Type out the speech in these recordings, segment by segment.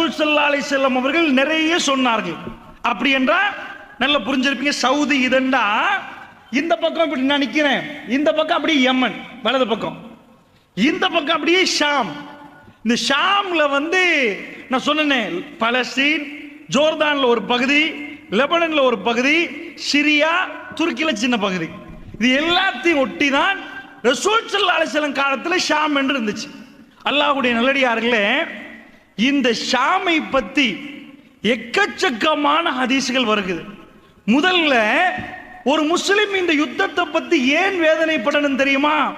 ரசூல் சல்லா அலி செல்லம் அவர்கள் நிறைய சொன்னார்கள். அப்படி என்றால் நல்லா புரிஞ்சிருப்பீங்க சவுதி இதண்டா இந்த பக்கம் இப்படி நான் நிக்கிறேன் இந்த பக்கம் அப்படியே யமன் வலது பக்கம். இந்த பக்கம் அப்படியே ஷாம். இந்த ஷாம்ல வந்து நான் சொன்னேன் பலஸ்தீன் ஜோர்தான்ல ஒரு பகுதி லெபனன்ல ஒரு பகுதி சிரியா துருக்கியில சின்ன பகுதி. இது எல்லாத்தையும் ஒட்டி தான் ரசூல் சல்லா அலிசலம் காலத்துல ஷாம் என்று இருந்துச்சு. அல்லாஹ்வுடைய நல்லடியார்களே இந்த ஷாமை பத்தி எக்கச்சக்கமான ஹதீசுகள் வருகுது. முதல்ல ஒரு முஸ்லிம் இந்த யுத்தத்தை பத்தி ஏன் வேதனைப்படணும் தெரியுமா?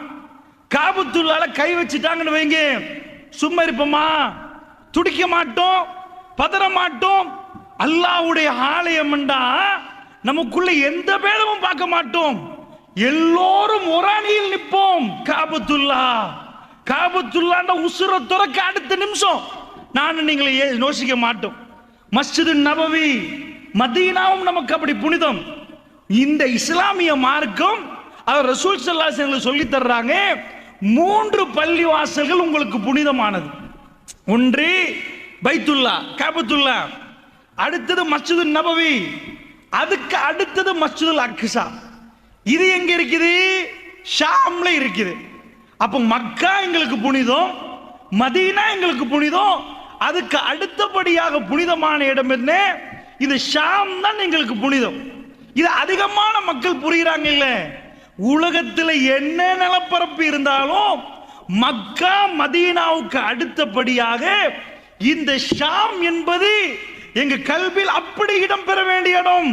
காபத்துள்ளால கை வச்சுட்டாங்கன்னு வைங்க. சும்மா இருப்போமா? துடிக்க மாட்டோம் பதற மாட்டோம். அல்லாவுடைய ஆலயம்ண்டா நமக்குள்ள எந்த பேதமும் பார்க்க மாட்டோம். எல்லோரும் ஒரு அணியில் நிற்போம். காபத்துல்லா. காபத்துல்லாண்ட உசுர துறக்க அடுத்த நிமிஷம். நான் நீங்களை ஏ- யோசிக்க மாட்டோம். மஸ்ஜிது நபவி மதீனாவும் நமக்கு அப்படி புனிதம். இந்த இஸ்லாமிய மார்க்கம் அவர் ரசூல் சல்லாஸ் சொல்லி தர்றாங்க மூன்று பள்ளி வாசல்கள் உங்களுக்கு புனிதமானது. ஒன்று பைத்துல்லா கேபத்துல்லா. அடுத்தது மஸ்ஜிது நபவி அதுக்கு அடுத்தது மஸ்ஜிது அக்ஸா. இது எங்க இருக்குது? ஷாம்ல இருக்குது. அப்போ மக்கா எங்களுக்கு புனிதம் மதீனா எங்களுக்கு புனிதம் அதுக்கு அடுத்தபடியாக புனிதமான இடம் என்ன? இது ஷாம் தான் எங்களுக்கு புனிதம். இது அதிகமான மக்கள் புரியுறாங்க இல்ல? உலகத்துல என்ன நிலப்பரப்பு இருந்தாலும் மக்கா மதீனாவுக்கு அடுத்தபடியாக இந்த ஷாம் என்பது எங்க கல்வியில் அப்படி இடம் பெற வேண்டிய இடம்.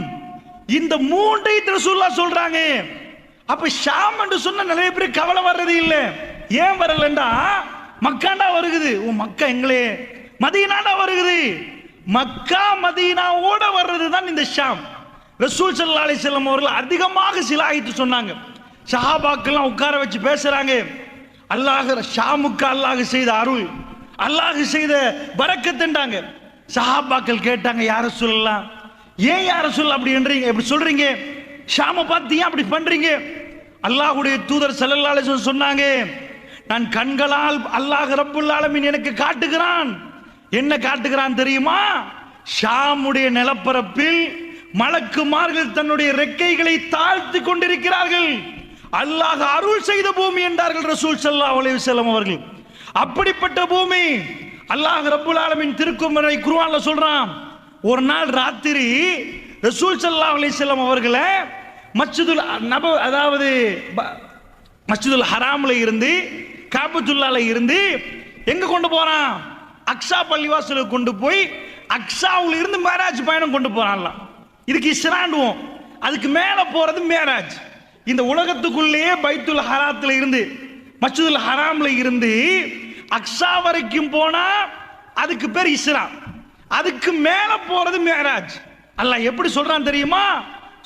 இந்த மூன்றை ரசூல்லா சொல்றாங்க. அப்ப ஷாம் என்று சொன்ன நிறைய பேர் கவலை வர்றது இல்லை. ஏன் வரலண்டா மக்காண்டா வருகுது. உன் மக்கா எங்களே. மதீனாடா வருகிறது. மக்கா மதீனாவோட வர்றது தான் இந்த ஷாம். ரசூல் சல்லா அலைஹி அவர்கள் அதிகமாக சிலாயித்து சொன்னாங்க. சஹாபாக்கெல்லாம் உட்கார வச்சு பேசுறாங்க. அல்லாஹ் ஷாமுக்கு அல்லாஹ் செய்த அருள் அல்லாஹ் செய்த பறக்கத்துண்டாங்க சஹாபாக்கள் கேட்டாங்க யார சொல்லலாம் ஏன் யார சொல்ல அப்படி என்றீங்க? இப்படி சொல்றீங்க? ஷாம பார்த்து ஏன் அப்படி பண்றீங்க? அல்லாஹுடைய தூதர் செல்லல்லாலே சொன்னாங்க நான் கண்களால் அல்லாஹ் ரப்புல் ஆலமீன் எனக்கு காட்டுகிறான். என்ன காட்டுகிறான் தெரியுமா? ஷாமுடைய நிலப்பரப்பில் மலக்குமார்கள் தன்னுடைய ரெக்கைகளை தாழ்த்தி கொண்டிருக்கிறார்கள். அல்லாஹ் அருள் செய்த பூமி என்றார்கள் ரசூல் சல்லா அலைஹி செல்லம் அவர்கள். அப்படிப்பட்ட பூமி அல்லாஹ் ரபுல் ஆலமின் திருக்குமரை குருவான்ல சொல்றான். ஒரு நாள் ராத்திரி ரசூல் சல்லா அலைஹி அவர்களை மஸ்ஜிதுல் நப அதாவது ப- ஹராமில் இருந்து காபத்துல்லால இருந்து எங்க கொண்டு போறான்? அக்ஷா பள்ளிவாசலுக்கு கொண்டு போய் அக்ஷாவில் இருந்து மேராஜ் பயணம் கொண்டு போறான்லாம் இதுக்கு இஸ்ராண்டுவோம். அதுக்கு மேல போறது மேராஜ். இந்த உலகத்துக்குள்ளேயே பைத்துல் ஹராத்துல இருந்து மச்சுதுல் ஹராம்ல இருந்து அக்ஷா வரைக்கும் போனா அதுக்கு பேர் இஸ்ரா அதுக்கு மேல போறது மேராஜ். அல்லாஹ் எப்படி சொல்றான் தெரியுமா?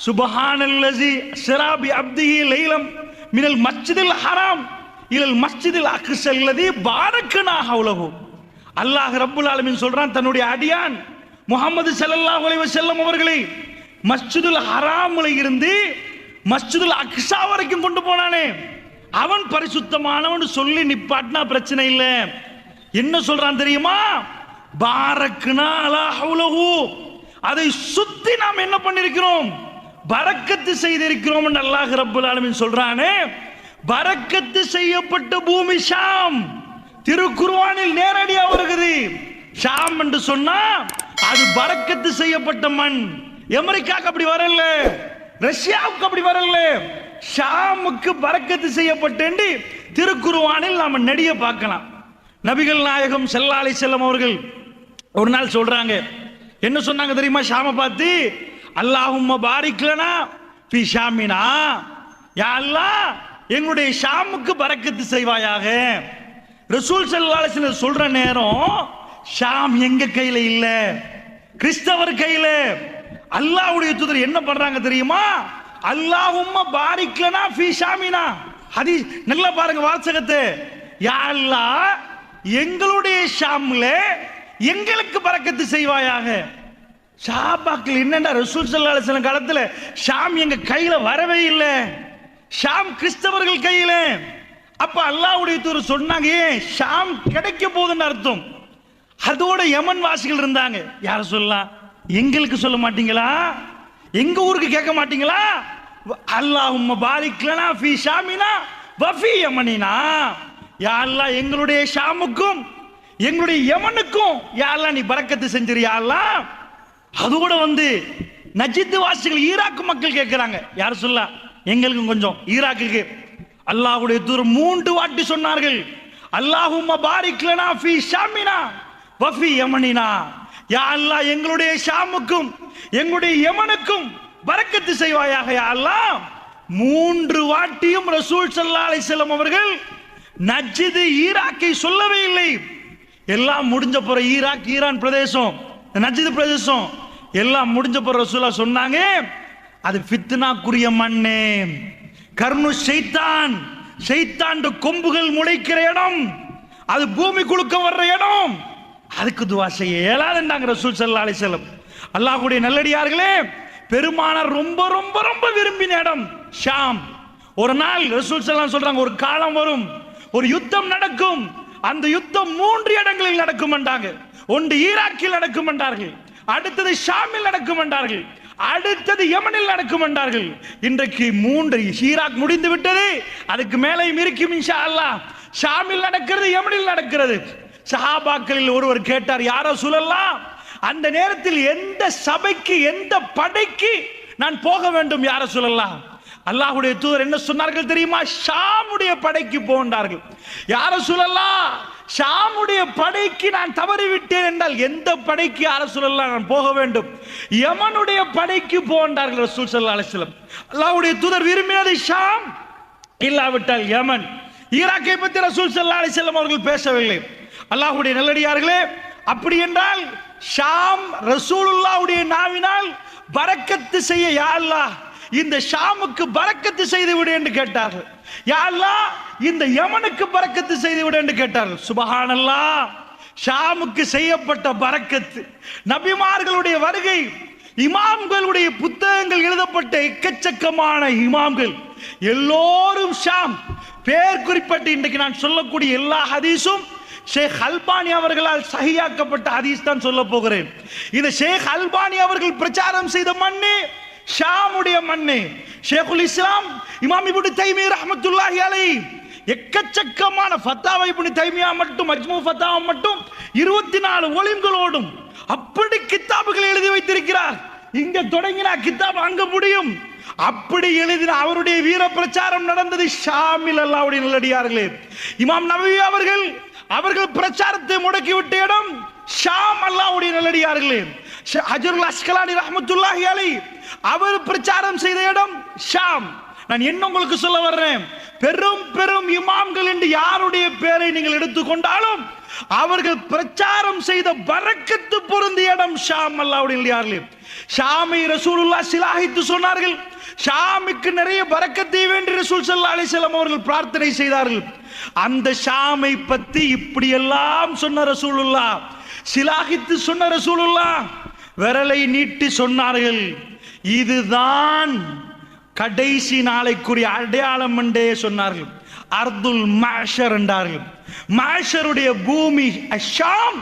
சுபஹானல்லசி சிராபி அப்திஹி லைலம் மினல் மஸ்ஜிதில் ஹராம். இலல் மஸ்ஜிதில் அக்ஸல்லதி பாரக்கனாக ஹவுலஹு அல்லாஹ் ரப்புல் ஆலமின் சொல்றான் தன்னுடைய அடியான் முகமது செல்லல்லா அலைஹி வஸல்லம் அவர்களை மஸ்ஜிதுல் ஹராமில் இருந்து மஸ்ஜிதுல் அக்ஷா வரைக்கும் கொண்டு போனானே. அவன் பரிசுத்தமானவன் சொல்லி நிப்பாட்டினா பிரச்சனை இல்லை. என்ன சொல்றான் தெரியுமா? பாரக்குனா அலா அதை சுத்தி நாம் என்ன பண்ணிருக்கிறோம்? பறக்கத்து செய்திருக்கிறோம் அல்லாஹ் ரப்புல் ஆலமின் சொல்றானே. பறக்கத்து செய்யப்பட்ட பூமி ஷாம். திருக்குர்வானில் நேரடியாக வருகிறது ஷாம் என்று சொன்னா அது பறக்கத்து செய்யப்பட்ட மண். அமெரிக்காவுக்கு அப்படி வரல. ரஷ்யாவுக்கு அப்படி வரல. ஷாமுக்கு பறக்கத்து செய்யப்பட்டு திருக்குருவானில் நாம நடிக பார்க்கலாம். நபிகள் நாயகம் செல்லாலை செல்லம் அவர்கள் ஒரு நாள் சொல்றாங்க என்ன சொன்னாங்க தெரியுமா ஷாம பார்த்து? அல்லாஹும் பாரிக்கலனா பி ஷாமினா. யா அல்லாஹ் எங்களுடைய ஷாமுக்கு பறக்கத்து செய்வாயாக. ரசூல் ஸல்லல்லாஹு சொல்ற நேரம் ஷாம் எங்க கையில இல்ல? கிறிஸ்தவர் கையில? அல்லாவுடைய தூதர் என்ன பண்றாங்க தெரியுமா? அல்லாஹும் பாரிக்லனா ஃபி ஷாமினா. ஹதீஸ் நல்லா பாருங்க வாசகத்தை. யா அல்லாஹ் எங்களுடைய ஷாம்ல எங்களுக்கு பறக்கத்து செய்வாயாக. ஷாபாக்கள் என்னடா ரசூல் ஸல்லல்லாஹு சில காலத்தில் ஷாம் எங்க கையில வரவே இல்லை? ஷாம் கிறிஸ்தவர்கள் கையில. அப்ப அல்லாவுடைய தூர் சொன்னாங்க ஏன் ஷாம் கிடைக்க போகுதுன்னு அர்த்தம். அதோட யமன் வாசிகள் இருந்தாங்க. யார சொல்லலாம் எங்களுக்கு சொல்ல மாட்டீங்களா? எங்க ஊருக்கு கேட்க மாட்டீங்களா? அல்லாஹும்ம பாரிக்லனா ஃபி ஷாமினா வஃபி யமனினா. யா எங்களுடைய ஷாமுக்கும் எங்களுடைய யமனுக்கும் யாரெல்லாம் நீ பறக்கத்து செஞ்சிரு யா அதோட வந்து நஜித்து வாசிகள் ஈராக் மக்கள் கேட்கிறாங்க. யார் சொல்ல எங்களுக்கும் கொஞ்சம் ஈராக்குக்கு அல்லாஹுடைய தூர் மூன்று வாட்டி சொன்னார்கள். அல்லாஹும் பாரிக்லனா ஃபி ஷாமினா வஃபி யமனினா. யா அல்லாஹ் எங்களுடைய ஷாமுக்கும் எங்களுடைய யமனுக்கும் பரக்கத்து செய்வாயாக யா அல்லாஹ். மூன்று வாட்டியும் ரசூல் சல்லா அலைஹி அவர்கள் நஜ்ஜிது ஈராக்கை சொல்லவே இல்லை. எல்லாம் முடிஞ்ச பிற ஈராக் ஈரான் பிரதேசம் நஜ்ஜிது பிரதேசம். எல்லாம் முடிஞ்ச போற ரசூலா சொன்னாங்க அது ஃபித்னாக்குரிய மண்ணே. கர்ணு செய்தான் செய்தாண்டு கொம்புகள் முளைக்கிற இடம். அது பூமி குழுக்க வர்ற இடம். அதுக்கு துவா செய்ய இயலாதுண்டாங்க ரசூல் ஸல்லல்லாஹு அலி செல்லம் அல்லாஹுடைய நல்லடியார்களே பெருமானார் ரொம்ப ரொம்ப ரொம்ப விரும்பின இடம் ஷாம். ஒரு நாள் ரசூல் ஸல்லல்லாஹு சொல்றாங்க ஒரு காலம் வரும் ஒரு யுத்தம் நடக்கும். அந்த யுத்தம் மூன்று இடங்களில் நடக்கும் என்றாங்க ஒன்று ஈராக்கில் நடக்கும் என்றார்கள் அடுத்தது ஷாமில் நடக்கும் என்றார்கள் அடுத்தது யமனில் நடக்கும் என்றார்கள். இன்றைக்கு மூன்று ஈராக் முடிந்து விட்டது. அதுக்கு மேலேயும் இருக்கும் இன்ஷா அல்லாஹ் ஷாமில் நடக்கிறது யமனில் நடக்கிறது. சஹாபாக்களில் ஒருவர் கேட்டார் யாரோ சொல்லலாம் அந்த நேரத்தில் எந்த சபைக்கு எந்த படைக்கு நான் போக வேண்டும் யார சொல்லலாம் அல்லாஹ்வுடைய தூதர் என்ன சொன்னார்கள் தெரியுமா? ஷாமுடைய படைக்கு போன்றார்கள் யார சொல்லலாம் ஷாமுடைய படைக்கு நான் தவறிவிட்டேன் என்றால் எந்த படைக்கு யார நான் போக வேண்டும்? யமனுடைய படைக்கு போன்றார்கள் ரசூல் சல்லா அலிஸ்லம் அல்லாவுடைய தூதர் விரும்பினது ஷாம். இல்லாவிட்டால் யமன். ஈராக்கை பற்றி ரசூல் சல்லா அலிஸ்லம் அவர்கள் பேசவில்லை. அல்லாஹுடைய நல்லடியார்களே அப்படி என்றால் ஷாம் ரசூலுல்லாவுடைய நாவினால் பறக்கத்து செய்ய யா அல்லாஹ் இந்த ஷாமுக்கு பறக்கத்து செய்து விடு என்று கேட்டார்கள். யா இந்த யமனுக்கு பறக்கத்து செய்து விட என்று கேட்டார்கள் சுபஹானல்லா ஷாமுக்கு செய்யப்பட்ட பறக்கத்து. நபிமார்களுடைய வருகை இமாம்களுடைய புத்தகங்கள் எழுதப்பட்ட எக்கச்சக்கமான இமாம்கள். எல்லோரும் ஷாம். பேர் குறிப்பிட்டு இன்றைக்கு நான் சொல்லக்கூடிய எல்லா ஹதீஸும் ஷேக் அல்பானி அவர்களால் சகியாக்கப்பட்ட ஹதீஸ் தான் சொல்ல போகிறேன். இந்த ஷேக் அல்பானி அவர்கள் பிரச்சாரம் செய்த மண்ணு ஷாமுடைய மண்ணு. ஷேகுல் இஸ்லாம் இமாம் இப்னு தைமி ரஹமத்துல்லாஹி அலை எக்கச்சக்கமான ஃபத்தாவை இப்னு தைமியா மட்டும் மஜ்மு ஃபத்தாவா மட்டும் இருபத்தி நாலு ஒளிம்களோடும் அப்படி கித்தாபுகள் எழுதி வைத்திருக்கிறார். இங்க தொடங்கினா கித்தாப் அங்க முடியும். அப்படி எழுதின அவருடைய வீர பிரச்சாரம் நடந்தது ஷாமில் அல்லாவுடைய நல்லடியார்களே இமாம் நபி அவர்கள் அவர்கள் பிரச்சாரத்தை முடக்கிவிட்ட இடம் ஷாம் அல்லாவுடைய நல்லடியார்களே ஹஜருல் அஸ்கலானி ரஹமத்துல்லாஹி அலி. அவர் பிரச்சாரம் செய்த இடம் ஷாம். நான் என்ன உங்களுக்கு சொல்ல வர்றேன்? பெரும் பெரும் இமாம்கள் என்று யாருடைய பேரை நீங்கள் எடுத்துக்கொண்டாலும் அவர்கள் பிரச்சாரம் செய்த பரக்கத்து பொருந்திய இடம் ஷாம் அல்லாவுடைய நல்லடியார்களே ஷாமை ரசூலுல்லா சிலாஹித்து சொன்னார்கள் ஷாமுக்கு நிறைய பரக்கத்தை வேண்டி ரசூல் ஸல்லல்லாஹு அலிசல்லாம் அவர்கள் பிரார்த்தனை செய்தார்கள். அந்த ஷாமை பத்தி இப்படி எல்லாம் சொன்ன ரசூலுல்லா சிலாகித்து சொன்ன ரசூலுல்லா விரலை நீட்டி சொன்னார்கள் இதுதான் கடைசி நாளைக்குரிய அடையாளம் என்றே சொன்னார்கள். அர்துல் மாஷர் என்றார்கள். மாஷருடைய பூமி ஷாம்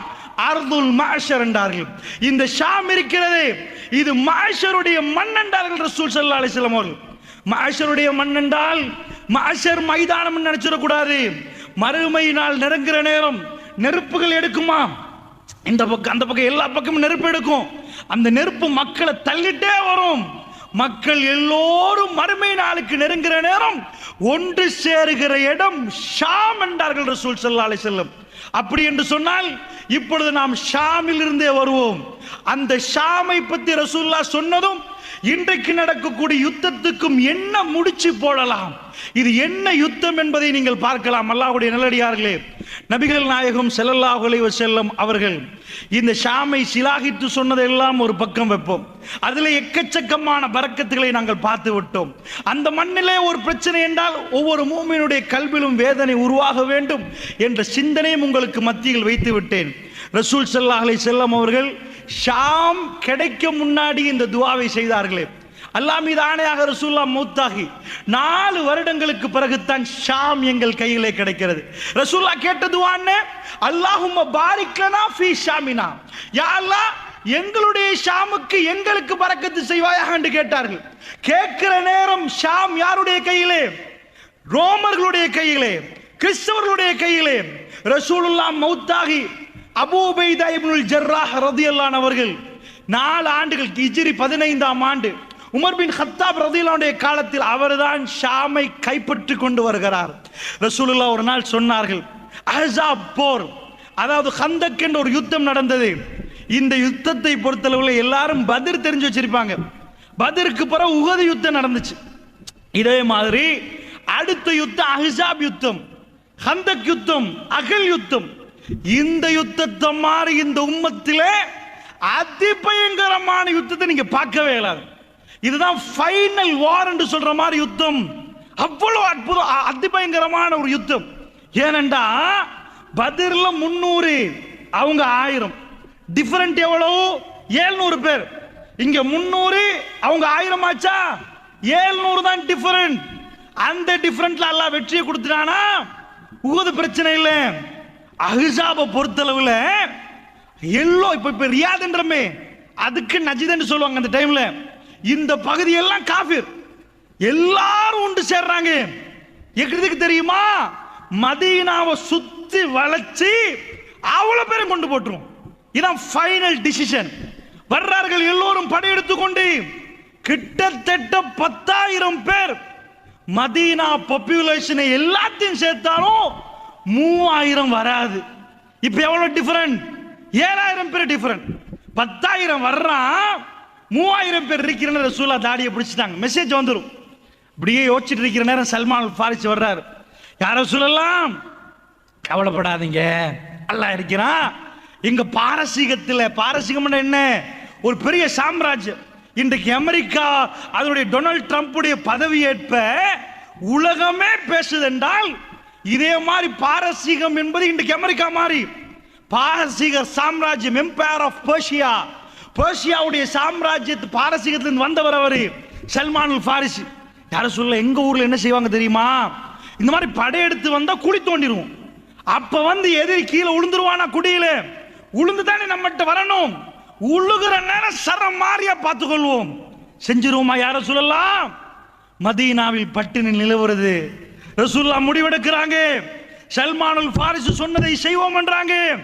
அர்துல் மாஷர் என்றார்கள். இந்த ஷாம் இருக்கிறது இது மாஷருடைய மண் என்றார்கள் ரசூல் சல்லா அலைஹி வஸல்லம் அவர்கள். மாஷருடைய மண் என்றால் மாஷர் மைதானம் நினைச்சிடக்கூடாது. மறுமை நாள் நெருங்குற நேரம் நெருப்புகள் எடுக்குமா? இந்த பக்கம் அந்த பக்கம் எல்லா பக்கமும் நெருப்பு எடுக்கும். அந்த நெருப்பு மக்களை தள்ளிட்டே வரும். மக்கள் எல்லோரும் மறுமை நாளுக்கு நெருங்குற நேரம் ஒன்று சேருகிற இடம் ஷாம் என்றார்கள் ரசூல் செல்லாலை செல்லும் அப்படி என்று சொன்னால் இப்பொழுது நாம் ஷாமில் இருந்தே வருவோம். அந்த ஷாமை பத்தி ரசூல்லா சொன்னதும் இன்றைக்கு நடக்கக்கூடிய யுத்தத்துக்கும் என்ன முடிச்சு போடலாம்? இது என்ன யுத்தம் என்பதை நீங்கள் பார்க்கலாம். அல்லாஹுடைய நல்லடியார்களே நபிகள் நாயகம் செல்லல்லாஹுலை செல்லும் அவர்கள் இந்த ஷாமை சிலாகித்து சொன்னதெல்லாம் ஒரு பக்கம் வைப்போம். அதில் எக்கச்சக்கமான பறக்கத்துகளை நாங்கள் பார்த்து விட்டோம். அந்த மண்ணிலே ஒரு பிரச்சனை என்றால் ஒவ்வொரு மூமியினுடைய கல்விலும் வேதனை உருவாக வேண்டும் என்ற சிந்தனையும் உங்களுக்கு மத்தியில் வைத்து விட்டேன். ரசூல் செல்லாஹலை செல்லம் அவர்கள் ஷாம் கிடைக்க முன்னாடி இந்த துவாவை செய்தார்களே. அல்லாஹ் மீது ஆணையாக ரசூல்லா மூத்தாகி நாலு வருடங்களுக்கு பிறகுத்தான் ஷாம் எங்கள் கையிலே கிடைக்கிறது. ரசூல்லா கேட்டதுவான்னு அல்லாஹும் பாரிக்கனா ஃபி ஷாமினா. யா அல்லாஹ் எங்களுடைய ஷாமுக்கு எங்களுக்கு பறக்கத்து செய்வாயாக என்று கேட்டார்கள். கேட்கிற நேரம் ஷாம் யாருடைய கையிலே? ரோமர்களுடைய கையிலே கிறிஸ்தவர்களுடைய கையிலே. ரசூலுல்லா மௌத்தாகி அபூபைதா இப்னுல் ஜர்ராஹ் ரதியல்லான் அவர்கள் நாலு ஆண்டுகள் ஹிஜ்ரி பதினைந்தாம் ஆண்டு உமர் பின் ஹத்தாப் ரதியல்லாவுடைய காலத்தில் அவர்தான் ஷாமை கைப்பற்றி கொண்டு வருகிறார். ரசூலுல்லா ஒரு நாள் சொன்னார்கள் அஹாப் போர் அதாவது ஹந்தக் என்ற ஒரு யுத்தம் நடந்தது. இந்த யுத்தத்தை பொறுத்தளவில் எல்லாரும் பதிர் தெரிஞ்சு வச்சிருப்பாங்க. பதிருக்கு பிறகு உகது யுத்தம் நடந்துச்சு. இதே மாதிரி அடுத்த யுத்தம் அஹிசாப் யுத்தம் ஹந்தக் யுத்தம் அகல் யுத்தம் இந்த யுத்தத்தை மாதிரி இந்த உம்மத்திலே அதிபயங்கரமான யுத்தத்தை நீங்க பார்க்கவே இல்லாது இதுதான் ஃபைனல் வார் என்று சொல்ற மாதிரி யுத்தம். அவ்வளவு அற்புதம் அதிபயங்கரமான ஒரு யுத்தம். ஏனென்றா பதிரில் முன்னூறு அவங்க ஆயிரம். டிஃபரண்ட் எவ்வளவு? ஏழ்நூறு பேர். இங்க முன்னூறு அவங்க ஆயிரம் ஆச்சா? ஏழ்நூறு தான் டிஃபரண்ட் அந்த டிஃபரண்ட்ல எல்லாம் வெற்றியை கொடுத்துட்டானா? உகது பிரச்சனை இல்லை. அஹிசாபை பொறுத்தளவில் எல்லோ இப்போ இப்போ ரியாதுன்றமே அதுக்கு நஜிதன்னு சொல்லுவாங்க அந்த டைமில் இந்த பகுதியெல்லாம் காஃபிர். எல்லாரும் உண்டு சேர்றாங்க. எக்கிறதுக்கு தெரியுமா? மதீனாவை சுத்தி வளைச்சு அவ்வளோ பேரும் கொண்டு போட்டுரும். இதான் ஃபைனல் டிசிஷன் வர்றார்கள் எல்லோரும் படையெடுத்து கொண்டு கிட்டத்தட்ட பத்தாயிரம் பேர் மதீனா பாப்புலேஷனை எல்லாத்தையும் சேர்த்தாலும் மூவாயிரம் வராது. இப்ப எவ்வளவு டிஃபரண்ட் ஏழாயிரம் பேர் டிஃபரண்ட் பத்தாயிரம் வர்றான் மூவாயிரம் பேர் இருக்கிற ரசூலா தாடியை பிடிச்சிட்டாங்க. மெசேஜ் வந்துடும் இப்படியே யோசிச்சுட்டு இருக்கிற நேரம் சல்மான் ஃபாரிஸ் வர்றாரு. யார சொல்லலாம் கவலைப்படாதீங்க. நல்லா இருக்கிறான். இங்க பாரசீகத்தில் பாரசீகம் என்ன? ஒரு பெரிய சாம்ராஜ்யம். இன்றைக்கு அமெரிக்கா அதனுடைய டொனால்ட் ட்ரம்ப்புடைய பதவியேற்ப உலகமே பேசுது என்றால் இதே மாதிரி பாரசீகம் என்பது இன்றைக்கு அமெரிக்கா மாதிரி பாரசீக சாம்ராஜ்யம் எம்பையர் ஆஃப் பர்ஷியா பர்ஷியாவுடைய சாம்ராஜ்யத்து பாரசீகத்திலிருந்து வந்தவர் அவர் சல்மான் ஃபாரிசி. யார சொல்ல எங்க ஊர்ல என்ன செய்வாங்க தெரியுமா? இந்த மாதிரி படையெடுத்து வந்தா குழி தோண்டிடுவோம் அப்ப வந்து எதிரி கீழே உளுந்துருவானா குடியில? உளுந்து தானே நம்மகிட்ட வரணும். உழுகிற நேரம் சரம் மாறியா பார்த்துக்கொள்வோம். செஞ்சிருவோமா யார சொல்லலாம்? மதீனாவில் பட்டினி நிலவுறது. ரசூல்லா முடிவெடுக்கிறாங்க. சல்மானுல் ஃபாரிஸ் சொன்னதை செய்வோம் என்றாங்க.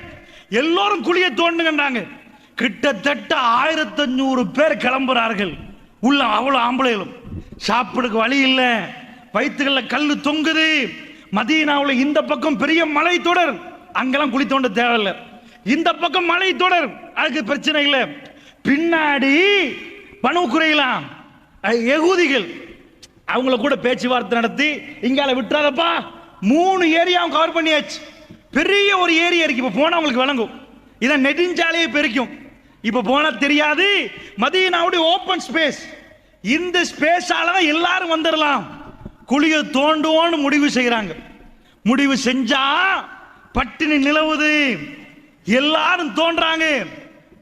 எல்லோரும் குழிய தோண்டுங்கன்றாங்க. கிட்டத்தட்ட ஆயிரத்தி அஞ்சூறு பேர் கிளம்புறார்கள். உள்ள அவ்வளோ ஆம்பளைகளும். சாப்பிடுக்கு வழி இல்லை. வயிற்றுகளில் கல் தொங்குது. மதீனாவுல இந்த பக்கம் பெரிய மலை தொடர். அங்கெல்லாம் குழி தோண்ட தேவையில்லை. இந்த பக்கம் மலை தொடர். அதுக்கு பிரச்சனை இல்லை. பின்னாடி பணு குறையலாம் எகுதிகள் அவங்கள கூட பேச்சுவார்த்தை நடத்தி இங்கால விட்டுறாதப்பா. மூணு ஏரியாவும் கவர் பண்ணியாச்சு. பெரிய ஒரு ஏரியா இருக்கு. இப்போ போனால் உங்களுக்கு விளங்கும். இதான் நெடுஞ்சாலையை பெருக்கும். இப்போ போனால் தெரியாது. மதியனாவுடைய ஓப்பன் ஸ்பேஸ் இந்த ஸ்பேஸால தான் எல்லாரும் வந்துடலாம் குழியை தோண்டுவோன்னு முடிவு செய்கிறாங்க முடிவு செஞ்சா பட்டினி நிலவுது. எல்லாரும் தோன்றாங்க.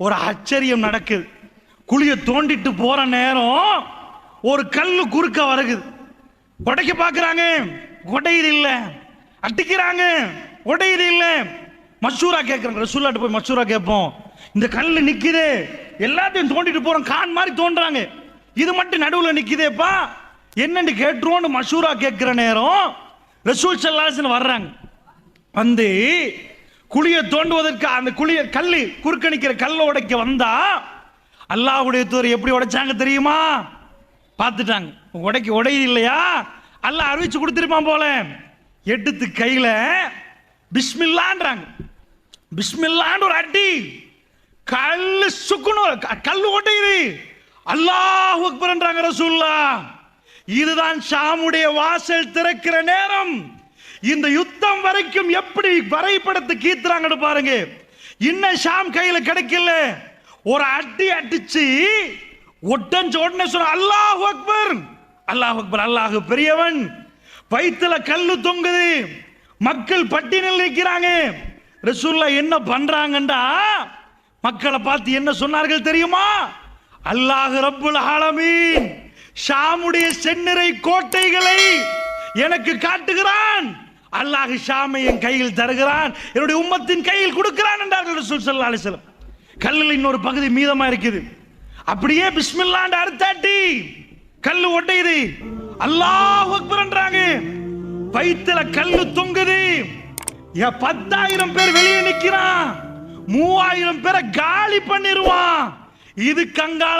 ஒரு ஆச்சரியம் நடக்குது. குழியை தோண்டிட்டு போற நேரம் ஒரு கல்லு குறுக்க வருகுது. உடைக்க பார்க்குறாங்க உடையுது இல்லை. அட்டிக்கிறாங்க உடையுது இல்லை. மசூரா கேட்குறாங்க ரசூல்லாட்டு போய் மசூரா கேட்போம் இந்த கல் நிற்குது எல்லாத்தையும் தோண்டிட்டு போகிறோம் கான் மாதிரி தோன்றாங்க இது மட்டும் நடுவில் நிற்குதேப்பா என்னன்னு கேட்டுருவோன்னு மசூரா கேட்குற நேரம் ரசூல் சல்லாசன் வர்றாங்க. வந்து குழியை தோண்டுவதற்கு அந்த குழிய கல் குறுக்கணிக்கிற கல்லை உடைக்க வந்தா அல்லாஹுடைய தூர் எப்படி உடைச்சாங்க தெரியுமா? பார்த்துட்டாங்க. உடைக்க உடையுது இல்லையா? அல்ல அறிவிச்சு கொடுத்துருப்பான் போல. எடுத்து கையில பிஸ்மில்லான்றாங்க. பிஸ்மில்லான்னு ஒரு அடி. கல் சுக்குணும் கல் ஒட்டையுது அல்லாஹ் அக்பர்ன்றாங்க ரசூல்லா இதுதான் ஷாமுடைய வாசல் திறக்கிற நேரம். இந்த யுத்தம் வரைக்கும் எப்படி வரைபடத்தை கீத்துறாங்கன்னு பாருங்க. இன்னும் ஷாம் கையில் கிடைக்கல. ஒரு அடி அடிச்சு ஒட்டஞ்ச உடனே சொல்ற அல்லாஹ் அக்பர். அல்லாஹ் அக்பர் அல்லாஹ் பெரியவன். வயிற்றுல கல்லு தொங்குது. மக்கள் பட்டினில் நிற்கிறாங்க ரசூல்லா என்ன பண்றாங்கண்டா? மக்களை பார்த்து என்ன சொன்னார்கள் தெரியுமா? அல்லாஹ் ரப்புல் ஆலமீன். ஷாமுடைய செந்நிறை கோட்டைகளை எனக்கு காட்டுகிறான். அல்லாஹ் ஷாமை என் கையில் தருகிறான். என்னுடைய உம்மத்தின் கையில் கொடுக்கிறான் என்றார்கள் ரசூல் சல்லா அலைஹி கல்லில் இன்னொரு பகுதி மீதமா இருக்குது. அப்படியே பிஸ்மில்லாண்டு அறுத்தாட்டி. கல்லு ஒட்டையுது. அல்லாஹ் அக்பர்ன்றாங்க. வயிற்றுல கல்லு தொங்குது. பத்தாயிரம் பேர் வெளியே நிக்கிறான். மூவாயிரம் பேரை காலி பண்ணிடுவான் இது கங்காள